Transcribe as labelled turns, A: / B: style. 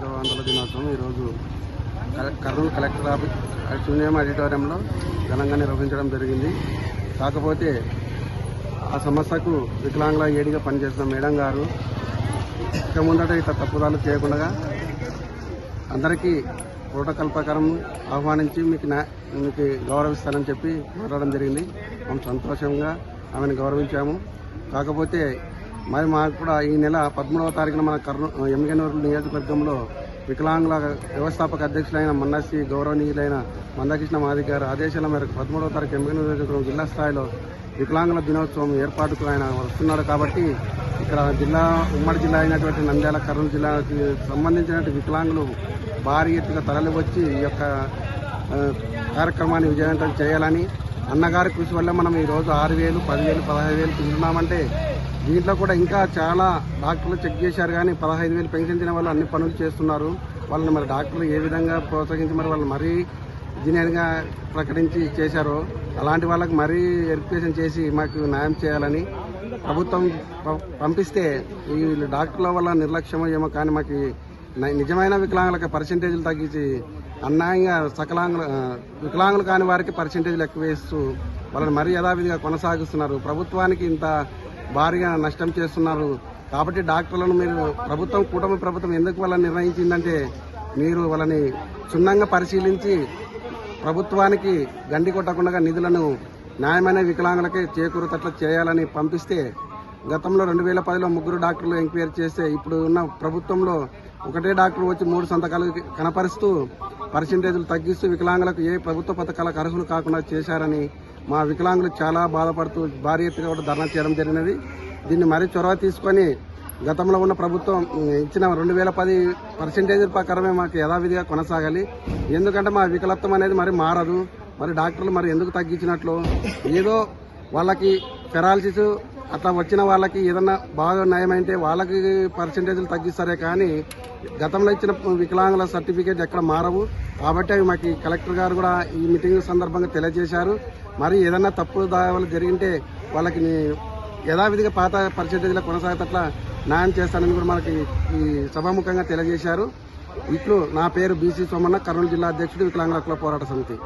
A: ప్రజావంతుల దినోత్సవం ఈరోజు Kurnool collector office శూన్యం ఆడిటోరియంలో ఘనంగా నిర్వహించడం జరిగింది. కాకపోతే ఆ సమస్యకు వికలాంగుల ఏడిగా పనిచేసిన మేడం గారు ఇక ముందట ఇట్లా తప్పుదాలు చేయకుండా అందరికీ ప్రోటోకాల్ ప్రకారం ఆహ్వానించి మీకు నా మీకు గౌరవిస్తానని చెప్పి మాట్లాడడం జరిగింది. మేము సంతోషంగా ఆమెను గౌరవించాము. కాకపోతే మరి మాకు కూడా ఈ నెల పదమూడవ తారీఖున మన కర్నూలు ఎమ్మెగనూరు నియోజకవర్గంలో వికలాంగుల వ్యవస్థాపక అధ్యక్షులైన మన్నసి గౌరవనీయులైన మందకృష్ణ మాది గారు ఆదేశాల మేరకు పదమూడవ తారీఖు ఎమ్మెగనూరు నియోజకవర్గం జిల్లా స్థాయిలో వికలాంగుల దినోత్సవం ఏర్పాటుకు ఆయన వస్తున్నాడు కాబట్టి ఇక్కడ జిల్లా ఉమ్మడి జిల్లా అయినటువంటి నంద్యాల కర్నూలు జిల్లాకి సంబంధించినటువంటి వికలాంగులు భారీ ఎత్తున తరలి వచ్చి ఈ యొక్క కార్యక్రమాన్ని విజయవంతం చేయాలని అన్నగారి కృషి వల్ల మనం ఈ రోజు ఆరు వేలు పదివేలు పదహైదు వేలు తింటున్నామంటే దీంట్లో కూడా ఇంకా చాలా డాక్టర్లు చెక్ చేశారు కానీ పదహైదు వేలు పెన్షన్ వాళ్ళు అన్ని పనులు చేస్తున్నారు. వాళ్ళని మరి డాక్టర్లు ఏ విధంగా ప్రోత్సహించి మరి వాళ్ళు మరీ ఇంజనీర్గా ప్రకటించి చేశారో అలాంటి వాళ్ళకి మరీ ఎడ్యుకేషన్ చేసి మాకు న్యాయం చేయాలని ప్రభుత్వం పంపిస్తే ఈ డాక్టర్ల వల్ల నిర్లక్ష్యమో ఏమో కానీ మాకు నిజమైన వికలాంగులకు పర్సంటేజ్లు తగ్గించి అన్యాయంగా సకలాంగులు వికలాంగులు కాని వారికి పర్సంటేజ్ ఎక్కువ వేస్తూ వాళ్ళని మరీ యథావిధిగా కొనసాగిస్తున్నారు. ప్రభుత్వానికి ఇంత భారీగా నష్టం చేస్తున్నారు. కాబట్టి డాక్టర్లను మీరు ప్రభుత్వం కూటమి ప్రభుత్వం ఎందుకు వాళ్ళని నిర్ణయించిందంటే మీరు వాళ్ళని క్షుణ్ణంగా పరిశీలించి ప్రభుత్వానికి గండి కొట్టకుండా నిధులను న్యాయమైన వికలాంగులకే చేకూరుతట్ల చేయాలని పంపిస్తే గతంలో రెండు వేల పదిలో ముగ్గురు డాక్టర్లు ఎంక్వైరీ చేస్తే ఇప్పుడు ఉన్న ప్రభుత్వంలో ఒకటే డాక్టర్ వచ్చి మూడు సంతకాలు కనపరుస్తూ పర్సంటేజ్లు తగ్గిస్తూ వికలాంగులకు ఏ ప్రభుత్వ పథకాలకు అర్హులు కాకుండా చేశారని మా వికలాంగులు చాలా బాధపడుతూ భారీ ఎత్తున కూడా ధర్నా చేయడం జరిగినది. దీన్ని మరీ చొరవ తీసుకొని గతంలో ఉన్న ప్రభుత్వం ఇచ్చిన రెండు వేల పది పర్సెంటేజ్ ప్రకారమే మాకు యథావిధిగా కొనసాగాలి. ఎందుకంటే మా వికలత్వం అనేది మరి మారదు. మరి డాక్టర్లు మరి ఎందుకు తగ్గించినట్లు? ఏదో వాళ్ళకి పెరాలసిస్ అట్లా వచ్చిన వాళ్ళకి ఏదన్నా బాగా నయమైతే వాళ్ళకి పర్సెంటేజ్లు తగ్గిస్తారే కానీ గతంలో ఇచ్చిన వికలాంగుల సర్టిఫికేట్ ఎక్కడ మారవు. కాబట్టి అవి మాకు కలెక్టర్ గారు కూడా ఈ మీటింగ్ సందర్భంగా తెలియజేశారు. మరి ఏదన్నా తప్పుడు దావాలు జరిగింటే వాళ్ళకి యథావిధిగా పాత పర్సంటేజ్లో కొనసాగేటట్లా న్యాయం చేస్తానని కూడా మనకి ఈ సభాముఖంగా తెలియజేశారు. ఇట్లు నా పేరు బీసీ సోమన్న కర్నూలు జిల్లా అధ్యక్షుడు వికలాంగుల హక్కుల పోరాట సమితి.